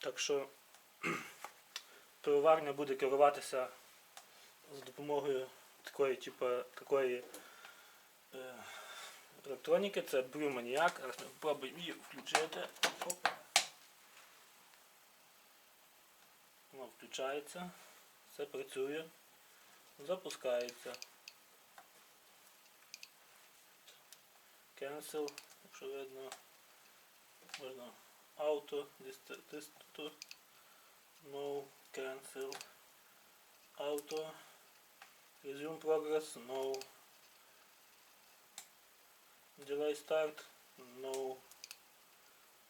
Так що пивоварня буде керуватися за допомогою такої, типу, такої е, електроніки. Це Maniac. Зараз ми спробуємо її включити. Оп. Воно включається. Все працює. Запускається. Cancel, якщо видно. Можна auto, distance, no, cancel, auto, resume progress, no, delay start, no,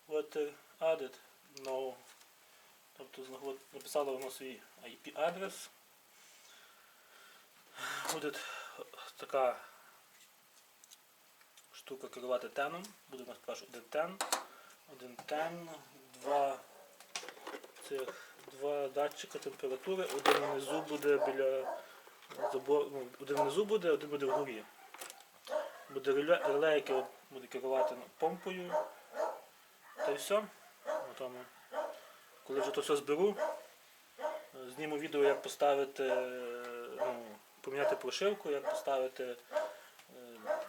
water added, no. Тобто знаход- написало воно свій IP адрес. Буде така штука керувати теном. Буде у нас перш один тен, один тен, два цих два датчика температури, один внизу буде біля забору, ну, один внизу буде, один буде вгорі. Буде реле, реле яке буде керувати ну, помпою. Та й все. Тому. Коли вже то все зберу, зніму відео, як поставити, ну, поміняти прошивку, як поставити, е,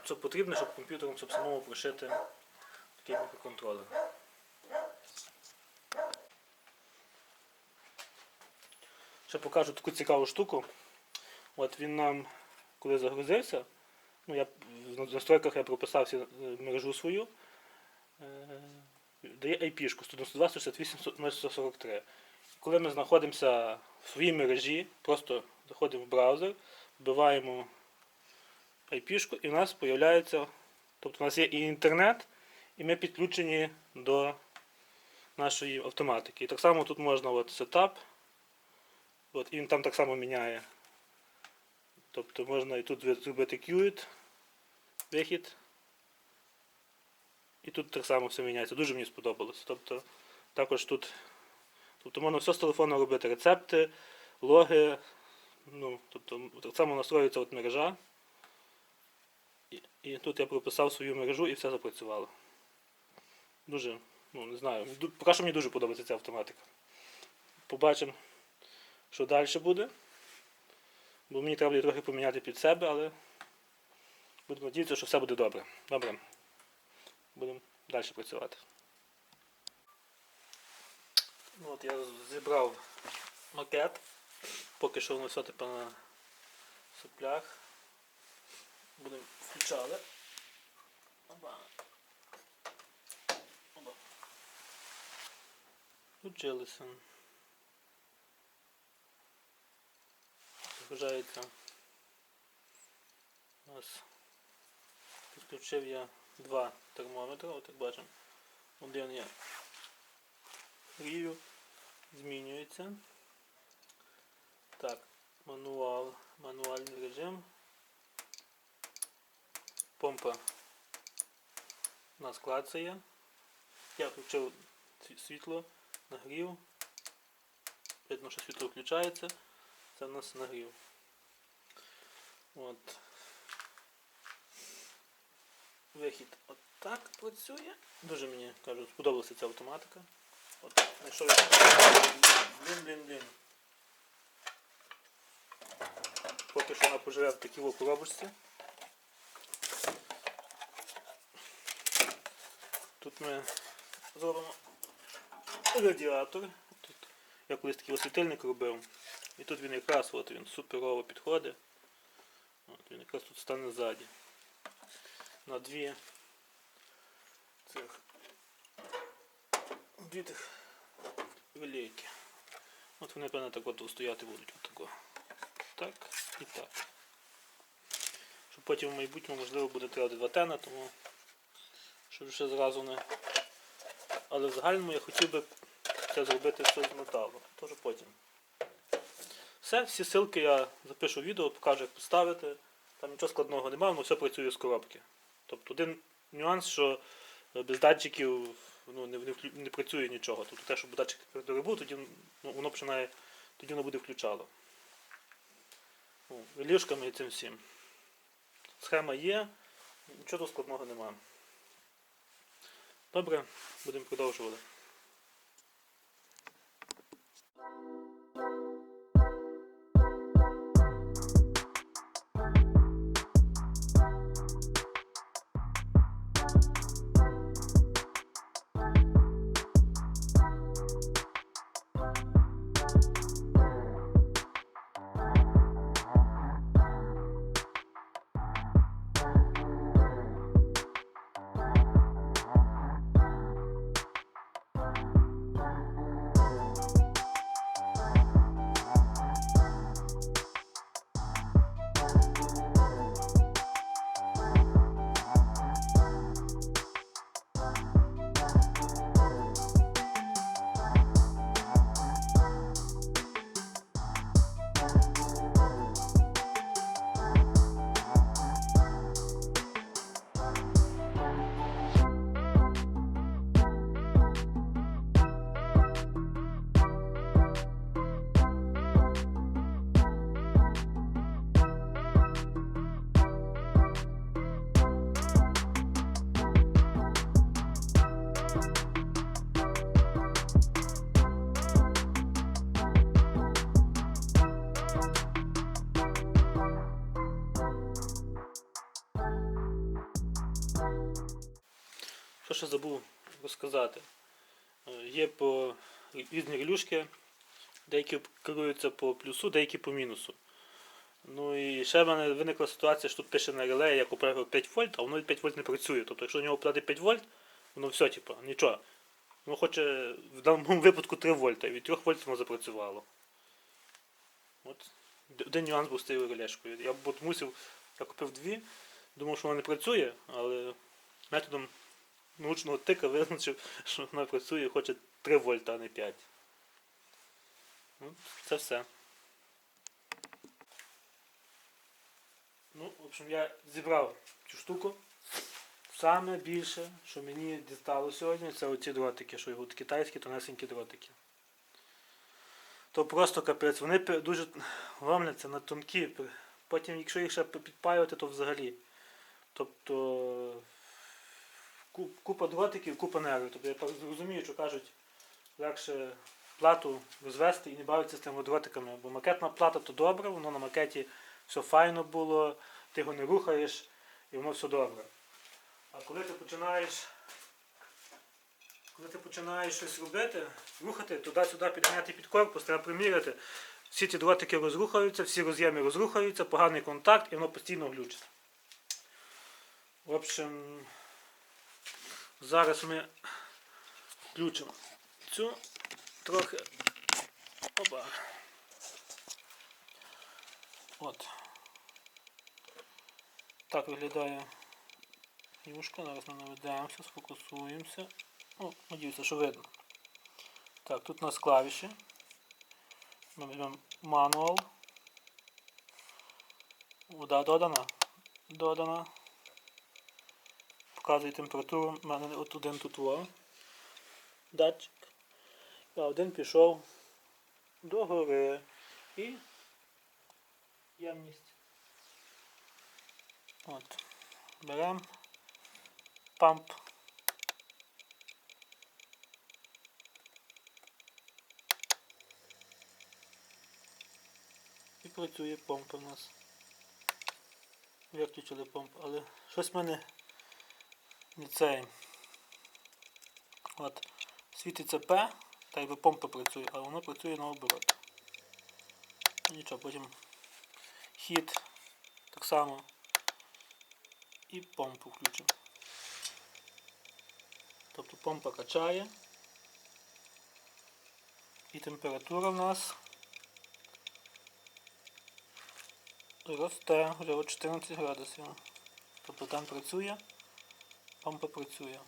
що потрібно, щоб комп'ютером, самому прошити такий мікроконтролер. Ще покажу таку цікаву штуку. От він нам, коли загрузився, ну я в настройках я прописав е, мережу свою, е, дає IP-шку 192.168.043. Коли ми знаходимося в своїй мережі, просто заходимо в браузер, вбиваємо IP-шку і в нас з'являється, тобто у нас є і інтернет, і ми підключені до нашої автоматики. І так само тут можна от setup, от, і він там так само міняє. Тобто можна і тут зробити QIT, вихід. І тут так само все міняється. Дуже мені сподобалося. Тобто також тут тобто можна все з телефону робити, рецепти, логи. Ну, тобто так само настроюється от мережа. І, і тут я прописав свою мережу і все запрацювало. Дуже, ну не знаю. Поки що мені дуже подобається ця автоматика. Побачимо, що далі буде. Бо мені треба буде трохи поміняти під себе, але будемо надіятися, що все буде добре. Добре. Будемо далі працювати. Ну, От я зібрав макет. Поки що воно все типу на соплях. Будемо включали. Оба. Оба. Включилися. Загружається. Ось. Підключив я два термометри, от як бачимо. Один я грію, змінюється. Так, мануал, мануальний режим. Помпа на складці є. Я включив світло, нагрів. Видно, що світло включається. Це в нас нагрів. От. Вихід отак працює. Дуже мені кажу, сподобалася ця автоматика. От, знайшов я. Блін, блін, блін. Поки що вона поживе в такій коробочці. Тут ми зробимо радіатор. Тут я колись такий освітильник робив. І тут він якраз от він суперово підходить. От він якраз тут стане ззаді. На дві цих дві тих великі. От вони, певно, так от стояти будуть. Отако. Так і так. Щоб потім в майбутньому можливо буде треба два тена, тому щоб ще зразу не. Але в загальному я хотів би це зробити все з металу. Тож потім. Все, всі ссылки я запишу в відео, покажу, як поставити. Там нічого складного немає, воно все працює з коробки. Тобто один нюанс, що е, без датчиків ну, не, не, не працює нічого. Тобто те, щоб датчик був, тоді ну, воно починає, тоді воно буде включало. Ну, Ліжками і цим всім. Схема є, нічого складного немає. Добре, будемо продовжувати. Що ще забув розказати. Е, Є по різні релюшки, деякі керуються по плюсу, деякі по мінусу. Ну і ще в мене виникла ситуація, що тут пише на реле, я купив 5 вольт, а воно 5 вольт не працює. Тобто, якщо в нього подати 5 вольт, воно все, типу, нічого. Воно хоче в даному випадку 3 вольта, і від 3 вольт воно запрацювало. От. Один нюанс був з цією релешкою. Я б мусив, я купив дві, думав, що вона не працює, але методом научного тика визначив, що вона працює і хоче 3 вольта, а не 5. Ну, це все. Ну, в общем, я зібрав цю штуку. Саме більше, що мені дістало сьогодні, це оці дротики, що його китайські тонесенькі дротики. То просто капець. Вони дуже ломляться на тонкі. Потім, якщо їх ще підпаювати, то взагалі. Тобто купа дротиків, купа нервів. Тобто я так зрозумію, що кажуть, легше плату розвести і не бавитися з тими дротиками. Бо макетна плата то добре, воно на макеті все файно було, ти його не рухаєш і воно все добре. А коли ти починаєш. Коли ти починаєш щось робити, рухати, туди-сюди підганяти під корпус, треба приміряти. Всі ці дротики розрухаються, всі роз'єми розрухаються, поганий контакт і воно постійно глючить. В общем, зараз ми включимо цю трохи. Опа. От. Так виглядає юшка. Зараз ми наведемося, сфокусуємося. Ну, надіюся, що видно. Так, тут у нас клавіші. Ми візьмемо мануал. Вода додана. Додана. Показує температуру. У мене от один тут во. Датчик. А один пішов до гори. І ємність. От. Беремо памп. І працює помпа у нас. Виключили помпу, але щось в мене не цей. От. Світиться П, так якби помпа працює, а воно працює наоборот. Ну, Нічого, потім хід так само. І помпу включимо. Тобто помпа качає. І температура в нас росте вже о 14 градусів. Тобто там працює, помпа працює.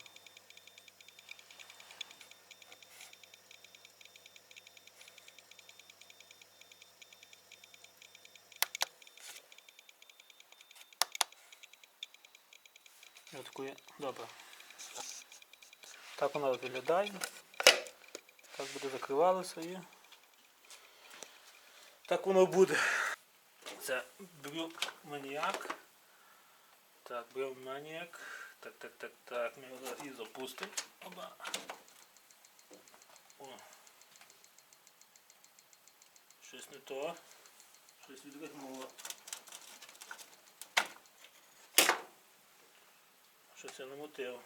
Такої, добре. Так воно виглядає. Так буде закривалося і так воно буде. Це брю маніяк. Так, брю маніяк. Так, так, так, так. Ми його і запустимо. Оба. О. Щось не то. Щось відригнуло. Щось я намотив.